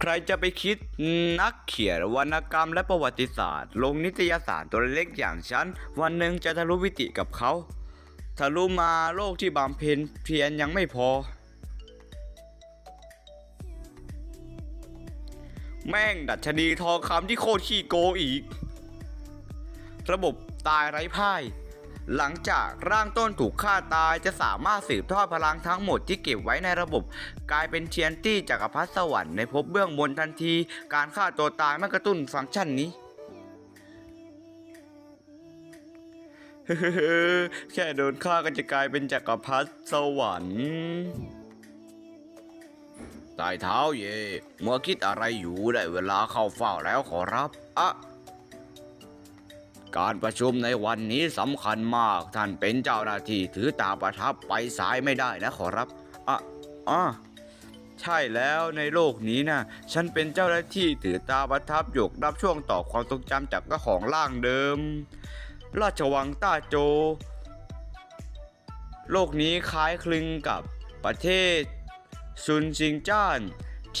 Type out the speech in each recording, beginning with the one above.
ใครจะไปคิดนักเขียนวรรณกรรมและประวัติศาสตร์ ลงนิตยสารตัวเล็กอย่างฉัน วันหนึ่งจะทะลุวิติกับเขา ทะลุมาโลกที่บำเพ็ญเพียรยังไม่พอ แม่งดัชนีทองคำที่โคตรขี้โกอีก ระบบตายไร้พ่าย หลังจากร่างต้นถูกฆ่าตายจะสามารถสืบทอดพลังทั้งหมดที่เก็บไว้ในระบบ กลายเป็นเทียนตี้จักรพรรดิสวรรค์ในภพเบื้องบนทันที การฆ่าตัวตายไม่กระตุ้นฟังก์ชันนี้แค่โดนฆ่าก็จะกลายเป็นจักรพรรดิสวรรค์ใต้เท้าเย่เมื่อคิดอะไรอยู่ได้เวลาเข้าเฝ้าแล้วขอรับ อะ การประชุมในวันนี้สำคัญมาก ท่านเป็นเจ้าหน้าที่ถือตาประทับไปสายไม่ได้นะขอรับอะอะใช่แล้วในโลกนี้นะฉันเป็นเจ้าหน้าที่ถือตาประทับหยกรับช่วงต่อความทรงจำจากเจ้าของร่างเดิม ราชวังต้าโจ โลกนี้คล้ายคลึงกับประเทศซุนซิงจ้าน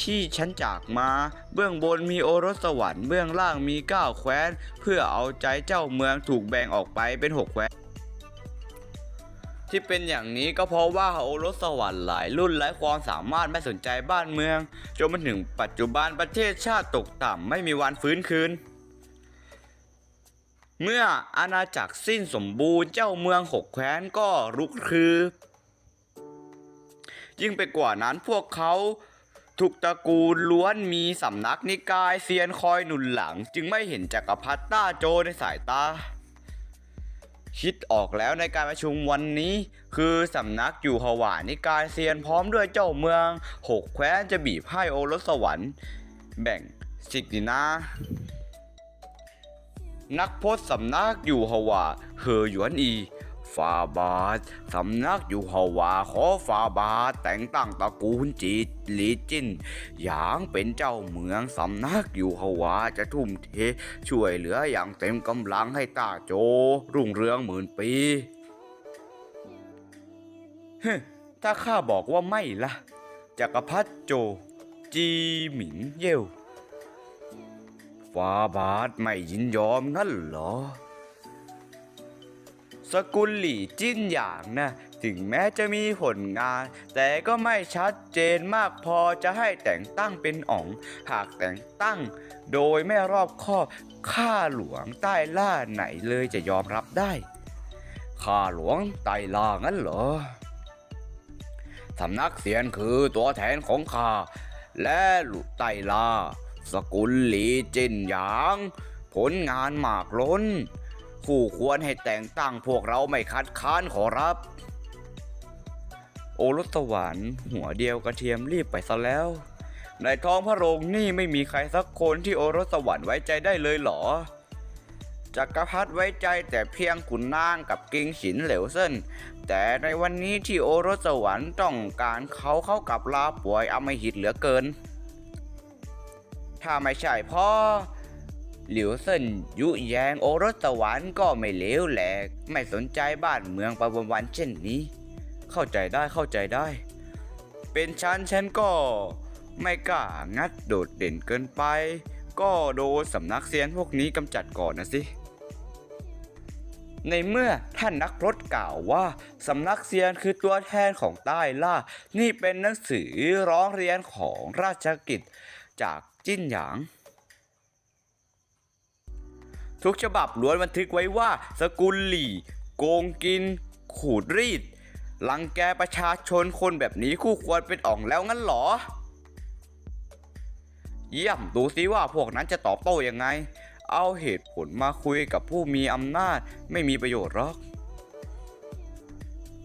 ที่ฉันจากมา เบื้องบนมีโอรสสวรรค์เบื้องล่างมีเก้าแคว้น เพื่อเอาใจเจ้าเมืองถูกแบ่งออกไปเป็นหกแคว้นที่เป็นอย่างนี้ก็เพราะว่าโอรสสวรรค์หลายรุ่นไร้ความสามารถไม่สนใจบ้านเมือง จนมาถึงปัจจุบันประเทศชาติตกต่ำไม่มีวันฟื้นคืน เมื่ออาณาจักรสิ้นสมบูรณ์เจ้าเมืองหกแคว้นก็รุกคือ ยิ่งไปกว่านั้นพวกเขา ทุกตระกูลล้วนมีสำนักนิกายเซียนคอยหนุนหลัง จึงไม่เห็นจักรพรรดิต้าโจในสายตา คิดออกแล้วในการประชุมวันนี้ คือสำนักอยู่ฮวานิกายเซียนพร้อมด้วยเจ้าเมืองหกแคว้นจะบีบให้โอรสสวรรค์ แบ่งสิกดินานักพจน์สำนักอยู่ฮวาเฮอหยวนอี ฟาบาทสำนักอยู่ฮวาขอฟาบาทแต่งตั้งตระกูลจีหลีจินหยางเป็นเจ้าเมืองสำนักอยู่ฮวาจะทุ่มเท ช่วยเหลืออย่างเต็มกำลังให้ต้าโจ รุ่งเรืองหมื่นปีฮถ้าข้าบอกว่าไม่ล่ะจักรพรรดิโจ จีหมิงเย่วฟาบาทไม่ยินยอมงั้นเหรอ สกุลหลี่จิ้นอย่างนะ ถึงแม้จะมีผลงาน แต่ก็ไม่ชัดเจนมากพอจะให้แต่งตั้งเป็นอ๋อง หากแต่งตั้ง โดยไม่รอบคอบข้าหลวงใต้ล่าไหนเลยจะยอมรับได้ข้าหลวงใต้ล่างั้นเหรอสำนักเสียนคือตัวแทนของข้าและหลุไตลา สกุลหลีจินหยาง ผลงานหมากล้น คู่ควรให้แต่งตั้งพวกเราไม่คัดค้านขอรับ โอรสสวรรค์หัวเดียวกระเทียมรีบไปซะแล้ว ในท้องพระโรงนี่ไม่มีใครสักคนที่โอรสสวรรค์ไว้ใจได้เลยเหรอจักรพรรดิไว้ใจแต่เพียงขุนนางกับกิงฉินเหลวเซินแต่ในวันนี้ที่โอรสสวรรค์ต้องการเขาเข้ากับลาป่วยอมหิตเหลือเกิน ถ้าไม่ใช่พ่อ หลิวเซินยุแยงโอรสสวรรค์ก็ไม่เลวแหลก ไม่สนใจบ้านเมืองไปวันๆเช่นนี้ เข้าใจได้เข้าใจได้ เป็นฉันฉันก็ไม่กล้างัดโดดเด่นเกินไป ก็โดนสำนักเซียนพวกนี้กำจัดก่อนนะสิ ในเมื่อท่านนักพรตกล่าวว่าสำนักเซียนคือตัวแทนของใต้ล่า นี่เป็นหนังสือร้องเรียนของราชกิจจากจิ้นหยาง ทุกฉบับล้วนบันทึกไว้ว่า สกุลหลี่ โกงกิน ขูดรีดหลังแกประชาชนคนแบบนี้คู่ควรเป็นอ่องแล้วงั้นหรอ เยี่ยมดูซิว่าพวกนั้นจะตอบโต้ยังไง เอาเหตุผลมาคุยกับผู้มีอำนาจไม่มีประโยชน์หรอก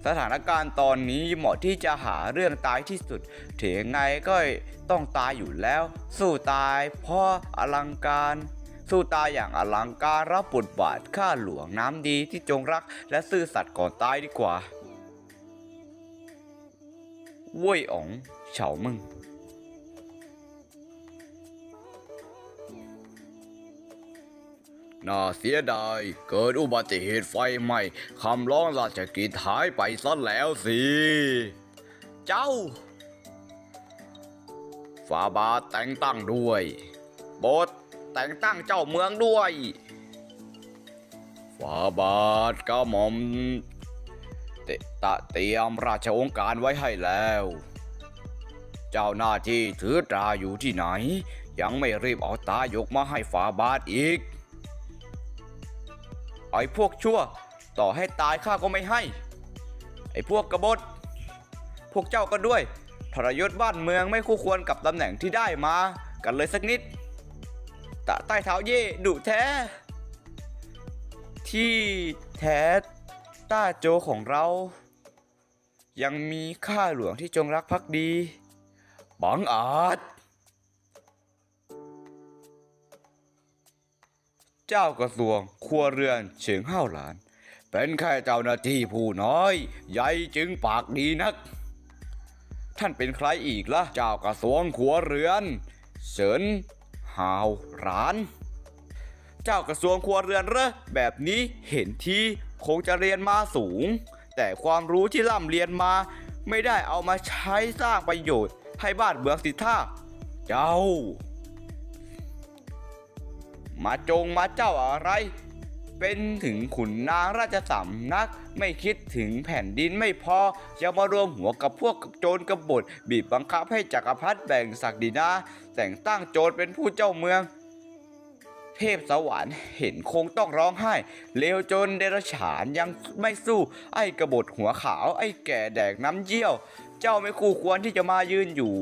สถานการณ์ตอนนี้เหมาะที่จะหาเรื่องตายที่สุดถึงยังไงก็ต้องตายอยู่แล้ว สู้ตายเพราะอลังการ สู้ตายอย่างอลังการรับบทบาทข้าหลวงน้ำดีที่จงรักและซื่อสัตย์ก่อนตายดีกว่าเว่ยอ๋องเฉามึง น่าเสียดาย เกิดอุบัติเหตุไฟไหม้คำร้องราชกิจหายไปซะแล้วสิ เจ้าฟฝ่าบาทแต่งตั้งด้วยโบส แต่งตั้งเจ้าเมืองด้วยฝ่าบาทก็หม่อมเตตะเตรียมราชองค์การไว้ให้แล้ว เจ้าหน้าที่ถือตราอยู่ที่ไหน ยังไม่รีบเอาตายกมาให้ฝ่าบาทอีก ไอ้พวกชั่ว ต่อให้ตายข้าก็ไม่ให้ ไอ้พวกกบฏ พวกเจ้าก็ด้วยทรยศบ้านเมืองไม่คู่ควรกับตำแหน่งที่ได้มา กันเลยสักนิด ตะใต้เท้าเย่ดุแท้ ที่แท้ต้าโจของเรา ยังมีข้าหลวงที่จงรักภักดีบังอาจ เจ้ากระทรวงครัวเรือนเฉิงห้าวหลาน เป็นแค่เจ้าหน้าที่ผู้น้อย ใหญ่จึงปากดีนัก ท่านเป็นใครอีกละ่ะ เจ้ากระทรวงครัวเรือนเฉิน หาวร้าน เจ้ากระทรวงครัวเรือนเรอแบบนี้เห็นทีคงจะเรียนมาสูง แต่ความรู้ที่ร่ำเรียนมา ไม่ได้เอามาใช้สร้างประโยชน์ให้บ้านเมืองสิท่าเจ้า มาจงมาเจ้าอะไร เป็นถึงขุนนางราชสำนัก ไม่คิดถึงแผ่นดินไม่พอจะมารวมหัวกับพวกโจรกบฏบีบบังคับให้จักรพรรดิแบ่งศักดินา แต่งตั้งโจรเป็นผู้เจ้าเมือง เทพสวรรค์เห็นคงต้องร้องไห้ เลวจนเดรัจฉานยังไม่สู้ ไอ้กบฏหัวขาว ไอ้แก่แดกน้ำเยี่ยว เจ้าไม่คู่ควรที่จะมายืนอยู่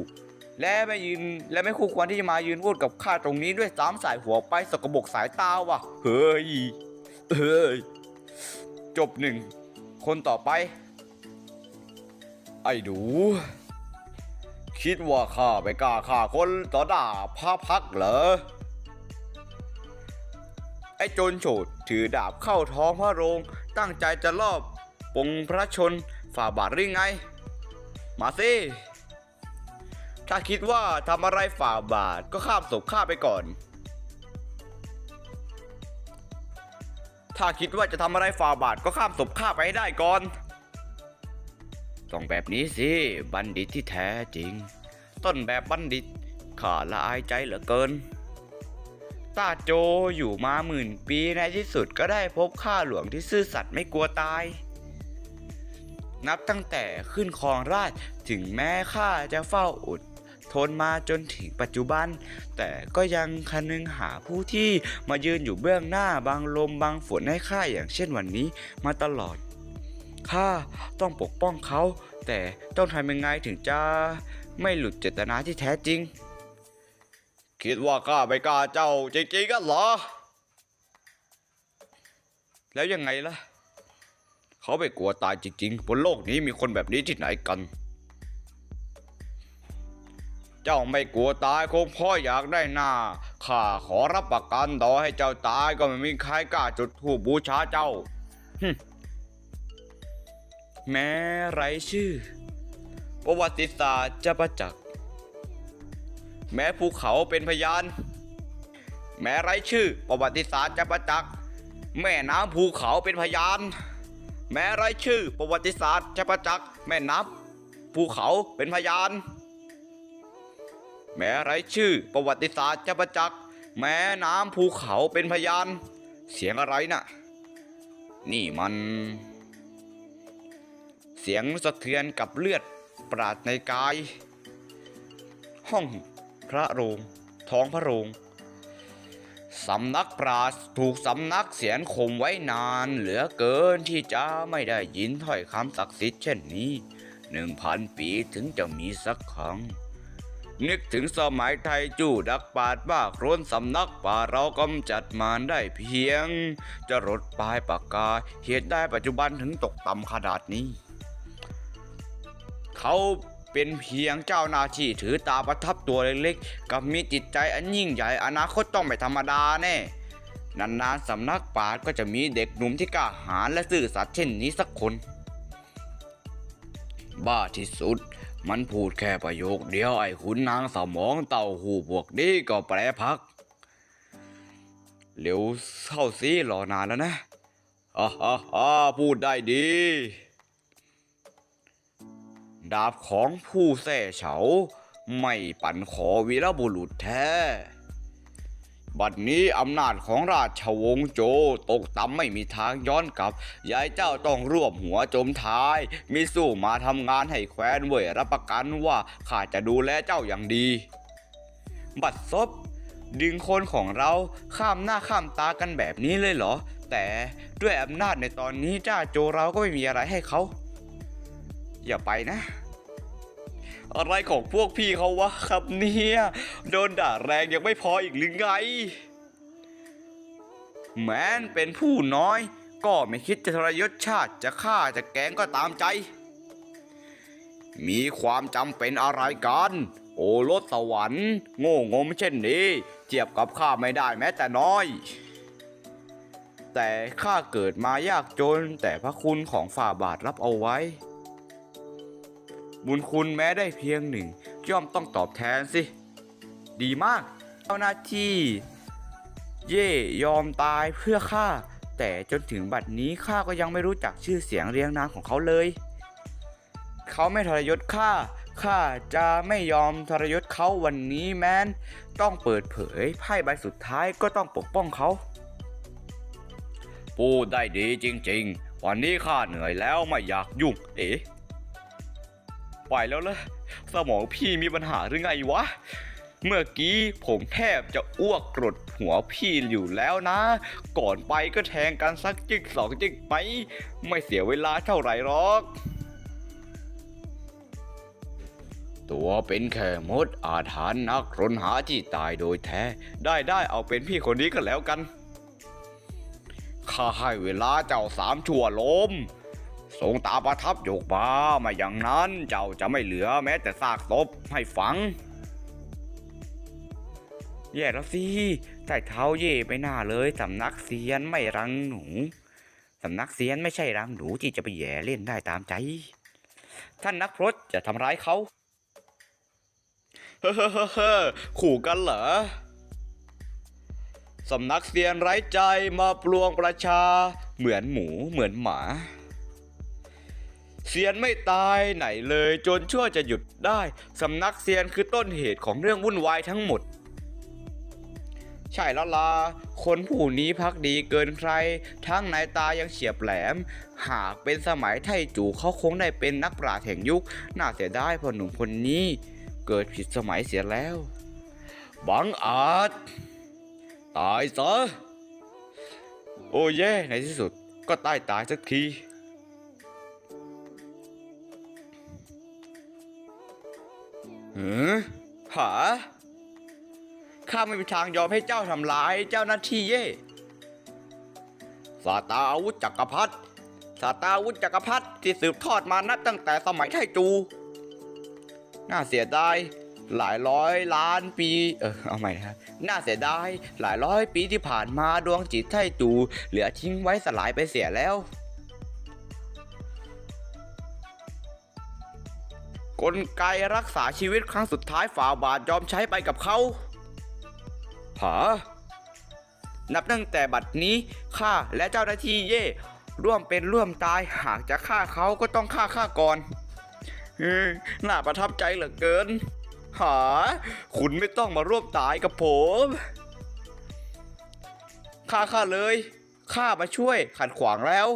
และไม่ยืนและไม่คู่ควรที่จะมายืนพูดกับข้าตรงนี้ด้วยสามสายหัวไปสกบกสายตาว่ะ เฮ้ย เฮ้ยจบหนึ่ง คนต่อไป ไอ้ดู คิดว่าข้าไปกล้าฆ่าคนต่อหน้าพระพักเหรอ ไอ้โจรโฉดถือดาบเข้าท้องพระโรง ตั้งใจจะลอบปงพระชนฝ่าบาทหรือไง มาสิถ้าคิดว่าทำอะไรฝ่าบาทก็ข้ามศพข้าไปก่อน ถ้าคิดว่าจะทำอะไรฝ่าบาทก็ข้ามศพข้าไปให้ได้ก่อน ต้องแบบนี้สิ บัณฑิตที่แท้จริง ต้นแบบบัณฑิตข้าละอายใจเหลือเกินตาโจอยู่มาหมื่นปีในที่สุดก็ได้พบข้าหลวงที่ซื่อสัตย์ไม่กลัวตาย นับตั้งแต่ขึ้นครองราชถึงแม้ข้าจะเฝ้าอด ทนมาจนถึงปัจจุบัน แต่ก็ยังคนึงหาผู้ที่มายืนอยู่เบื้องหน้าบางลมบางฝนให้ข้าอย่างเช่นวันนี้มาตลอดข้าต้องปกป้องเขา แต่ต้องทำยังไงถึงจะไม่หลุดเจตนาที่แท้จริง คิดว่าข้าไปกล้าเจ้าจริงๆกันเหรอ แล้วยังไงล่ะ เขาไม่กลัวตายจริงๆ บนโลกนี้มีคนแบบนี้ที่ไหนกัน เจ้าไม่กลัวตายคงพ่ออยากได้หน้าข้าขอรับประกันต่อให้เจ้าตายก็ไม่มีใครกล้าจุดธูปบูชาเจ้าหึแม้ไรชื่อ ประวัติศาสตร์จะประจักษ์ แม้ภูเขาเป็นพยาน แม้ไรชื่อ ประวัติศาสตร์จะประจักษ์ แม่น้ำภูเขาเป็นพยาน แม้ไรชื่อ ประวัติศาสตร์จะประจักษ์ แม่น้ำภูเขาเป็นพยาน แม้ไรชื่อประวัติศาสตร์จะประจักษ์แม้น้ำภูเขาเป็นพยาน เสียงอะไรน่ะ นี่มัน เสียงสะเทือนกับเลือดปราดในกาย ห้องพระโรง ท้องพระโรงสำนักปราชญ์ถูกสำนักเสียนข่มไว้นานเหลือเกินที่จะไม่ได้ยินถ้อยคำศักดิ์สิทธิ์เช่นนี้หนึ่งพันปีถึงจะมีสักครั้ง นึกถึงสมัยไทยจู่ดักปาดบ้าโครนสำนักป่าเรากำจัดมารได้เพียง จะรดปลายปากกา เหตุได้ปัจจุบันถึงตกต่ำขนาดนี้ เขาเป็นเพียงเจ้าหน้าที่ถือตาประทับตัวเล็กๆ กับมีจิตใจอันยิ่งใหญ่อนาคตต้องไม่ธรรมดาแน่นานๆสำนักปราชญ์ก็จะมีเด็กหนุ่มที่กล้าหาญและซื่อสัตย์เช่นนี้สักคน บ้าที่สุด มันพูดแค่ประโยคเดียวไอ้ขุนนางสมองเต่าหูพวกนี้ก็แปรพักเร็วเข้าสิรอนานแล้วนะอ่าฮ่าฮ่าพูดได้ดี ดาบของผู้แส่เฉา ไม่ปั่นขอวีรบุรุษแท้ บัดนี้อำนาจของราชวงศ์โจตกต่ำไม่มีทางย้อนกลับ ยายเจ้าต้องรวบหัวจมท้าย มีสู้มาทำงานให้แคว้นเว่ยรับประกันว่าข้าจะดูแลเจ้าอย่างดี บัดซบดึงคนของเราข้ามหน้าข้ามตากันแบบนี้เลยเหรอ แต่ด้วยอำนาจในตอนนี้เจ้าโจเราก็ไม่มีอะไรให้เขา อย่าไปนะ อะไรของพวกพี่เขาวะครับเนี่ยโดนด่าแรงยังไม่พออีกหรือไง แม้นเป็นผู้น้อย ก็ไม่คิดจะทรยศชาติจะฆ่าจะแกงก็ตามใจ มีความจำเป็นอะไรกัน โอรสสวรรค์โง่งมเช่นนี้เทียบกับข้าไม่ได้แม้แต่น้อยแต่ข้าเกิดมายากจนแต่พระคุณของฝ่าบาทรับเอาไว้ บุญคุณแม้ได้เพียงหนึ่งย่อมต้องตอบแทนสิ ดีมากเจ้าหน้าที่ เย่ยอมตายเพื่อข้าแต่จนถึงบัดนี้ข้าก็ยังไม่รู้จักชื่อเสียงเรียงนามของเขาเลย เขาไม่ทรยศข้าข้าจะไม่ยอมทรยศเขาวันนี้แม้น ต้องเปิดเผยไพ่ใบสุดท้ายก็ต้องปกป้องเขาพูดได้ดีจริง ๆ วันนี้ข้าเหนื่อยแล้วไม่อยากยุ่ง เอ๋ ล่อยแล้วละสมองพี่มีปัญหาหรือไงวะ เมื่อกี้ผมแทบจะอ้วกกรดหัวพี่อยู่แล้วนะ ก่อนไปก็แทงกันสักจิกสองจิกไปไม่เสียเวลาเท่าไหร่หรอก ตัวเป็นแค่มดอาถรรพ์นักรนหาที่ตายโดยแท้ ได้ได้เอาเป็นพี่คนนี้กันแล้วกันข้าให้เวลาเจ้าสามชั่วลม ทรงตาประทับโยกบาไมาอย่างนั้นเจ้าจะไม่เหลือแม้แต่ซากศพให้ฝัง แย่แล้วสิใต้เท้าเย่ไปหน้าเลยสำนักเซียนไม่รังหนูสำนักเซียนไม่ใช่รังหนูที่จะไปแย่เล่นได้ตามใจ ท่านนักพรตจะทำร้ายเขาเฮ้เฮ้เฮ้อเฮ้อขู่กันเหรอสำนักเซียนไร้ใจมาปลวงประชา เหมือนหมูเหมือนหมา เซียนไม่ตายไหนเลยจนชั่วจะหยุดได้ สำนักเซียนคือต้นเหตุของเรื่องวุ่นวายทั้งหมด ใช่แล้วล่ะคนผู้นี้พักดีเกินใคร ทั้งนายตายังเฉียบแหลม หากเป็นสมัยไทจูเขาคงได้เป็นนักปราชญ์แห่งยุค น่าเสียดายพอหนุ่มคนนี้ เกิดผิดสมัยเสียแล้ว บังอาจ ตายซะ โอ้เย่ในที่สุดก็ตายตายสักที หือหาข้าไม่มีทางยอมให้เจ้าทำร้ายเจ้าหน้าที่เย่สาตาอาวุธจักรพรรดิสาตาอาวุธจักรพรรดิที่สืบทอดมานับตั้งแต่สมัยไทจู น่าเสียดายหลายร้อยล้านปี เออเอาใหม่นะครับน่าเสียดายหลายร้อยปีที่ผ่านมาดวงจิตไทจู เหลือทิ้งไว้สลายไปเสียแล้ว กลไกรักษาชีวิตครั้งสุดท้ายฝ่าบาทยอมใช้ไปกับเขาหานับตั้งแต่บัดนี้ข้าและเจ้าหน้าที่เย่ร่วมเป็นร่วมตายหากจะฆ่าเขาก็ต้องฆ่าข้าก่อนเฮ้ยน่าประทับใจเหลือเกิน หา คุณไม่ต้องมาร่วมตายกับผมฆ่าข้าเลยข้ามาช่วยขัดขวางแล้ว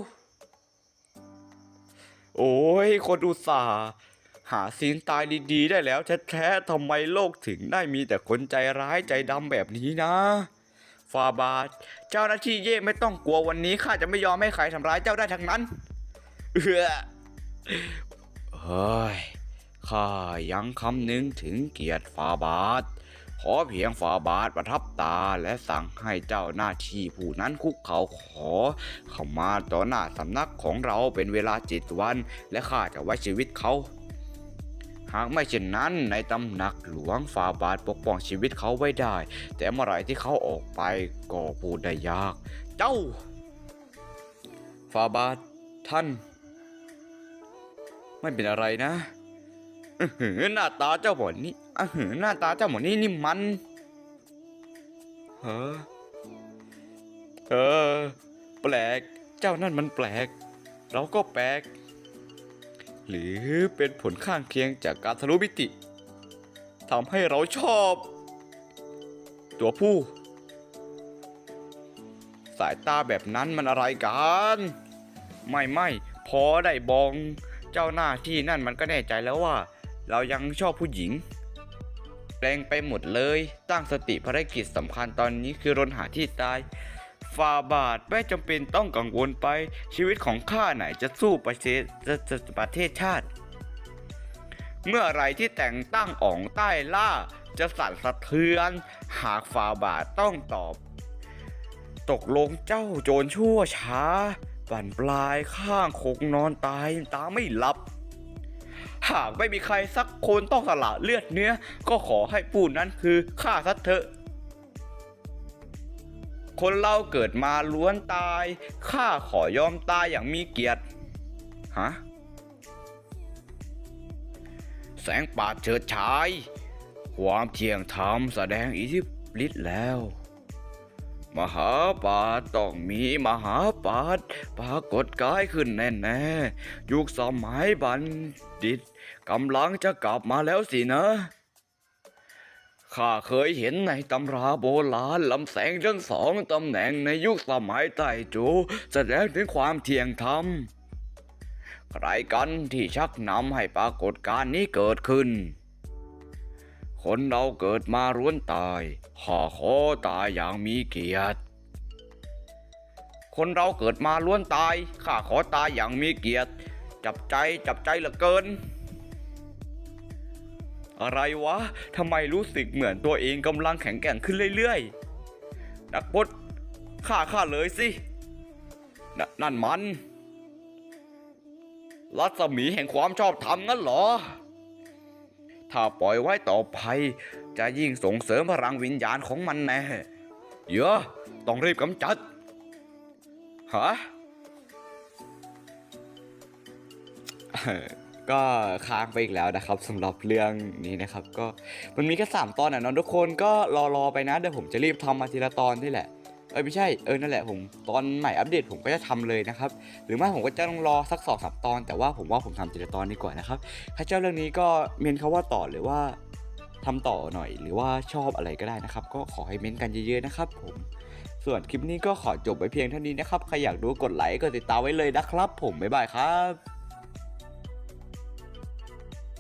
โอ้ยคนอุตส่าห์ หาซีนตายดีๆได้แล้วแท้ๆทำไมโลกถึงได้มีแต่คนใจร้ายใจดำแบบนี้นะฟาบาทเจ้าหน้าที่เย่ไม่ต้องกลัววันนี้ข้าจะไม่ยอมให้ใครทำร้ายเจ้าได้ทั้งนั้น เออเฮ้ยข้ายังคำนึงถึงเกียรติฟาบาทขอเพียงฟาบาทประทับตาและสั่งให้เจ้าหน้าที่ผู้นั้นคุกเขาขอ เข้ามาต่อหน้าสำนักของเราเป็นเวลาเจิตวัน และข้าจะไว้ชีวิตเขาากไม่เช่นนั้นในตำหนักหลวงฟาบาทปกป้องชีวิตเขาไว้ได้ แต่เมื่อไรที่เขาออกไปก็พูดได้ยาก เจ้า ฟาบาทท่าน ไม่เป็นอะไรนะอื้อหือหน้าตาเจ้าหมอนี่อื้อหือหน้าตาเจ้าหมอนี่นี่มันเออเออ แปลก เจ้านั่นมันแปลก เราก็แปลก หรือเป็นผลข้างเคียงจากการทะลุมิติทำให้เราชอบ ตัวผู้ สายตาแบบนั้นมันอะไรกัน ไม่ไม่พอได้บองเจ้าหน้าที่นั่นมันก็แน่ใจแล้วว่า เรายังชอบผู้หญิงแปลงไปหมดเลย ตั้งสติภารกิจสำคัญตอนนี้คือรนหาที่ตาย ฟาบาทไม่จำเป็นต้องกังวลไป ชีวิตของข้าไหนจะสู้ประเทศประเทศชาติ เมื่อไรที่แต่งตั้งอ่องใต้ล่าจะสั่นสะเทือน หากฟาบาทต้องตอบ ตกลงเจ้าโจรชั่วช้า บั่นปลายข้างคงนอนตายตาไม่หลับ หากไม่มีใครสักคนต้องสละเลือดเนื้อ ก็ขอให้ผู้นั้นคือข้าซะเถอะ คนเราเกิดมาล้วนตาย ข้าขอยอมตายอย่างมีเกียรติ ฮะ แสงปาดเฉิดฉาย ความเที่ยงธรรมแสดงอิทธิฤทธิ์แล้ว มหาปาฏต้องมีมหาปาฏปรากฏกายขึ้นแน่ๆยุคสมัยบัณฑิตกำลังจะกลับมาแล้วสินะ ข้าเคยเห็นในตำราโบราณลำแสงทั้งสองตำแหน่งในยุคสมัยไต้จูแสดงถึงความเที่ยงธรรม ใครกันที่ชักนำให้ปรากฏการณ์นี้เกิดขึ้น คนเราเกิดมาร้วนตายข้าขอตายอย่างมีเกียรติ คนเราเกิดมาล้วนตายข้าขอตายอย่างมีเกียรติ จับใจจับใจเหลือเกิน อะไรวะทำไมรู้สึกเหมือนตัวเองกำลังแข็งแกร่งขึ้นเรื่อยๆ นักพจน์ฆ่าข้าเลยสินนั่นมัน รัศมีแห่งความชอบธรรมงั้นเหรอ ถ้าปล่อยไว้ต่อไป จะยิ่งส่งเสริมพลังวิญญาณของมันแน่เยอะ ต้องรีบกำจัด ฮะ ก็ค้างไปอีกแล้วนะครับสำหรับเรื่องนี้นะครับ ก็มันมีแค่สามตอนอะเนอะทุกคนก็รอรอไปนะเดี๋ยวผมจะรีบทำมาทีละตอนนี่แหละเออไม่ใช่เออนั่นแหละผมตอนใหม่อัปเดตผมก็จะทำเลยนะครับ หรือไม่ผมก็จะต้องรอสักสองสามตอน แต่ว่าผมว่าผมทำทีละตอนดีกว่านะครับถ้าเจ้าเรื่องนี้ก็เมนเขาว่าต่อหรือว่าทำต่อหน่อย หรือว่าชอบอะไรก็ได้นะครับ ก็ขอให้เมนกันเยอะๆนะครับ ผมส่วนคลิปนี้ก็ขอจบไปเพียงเท่านี้นะครับใครอยากดูกดไลค์กดติดตามไว้เลยนะครับ ผมบ๊ายบายครับ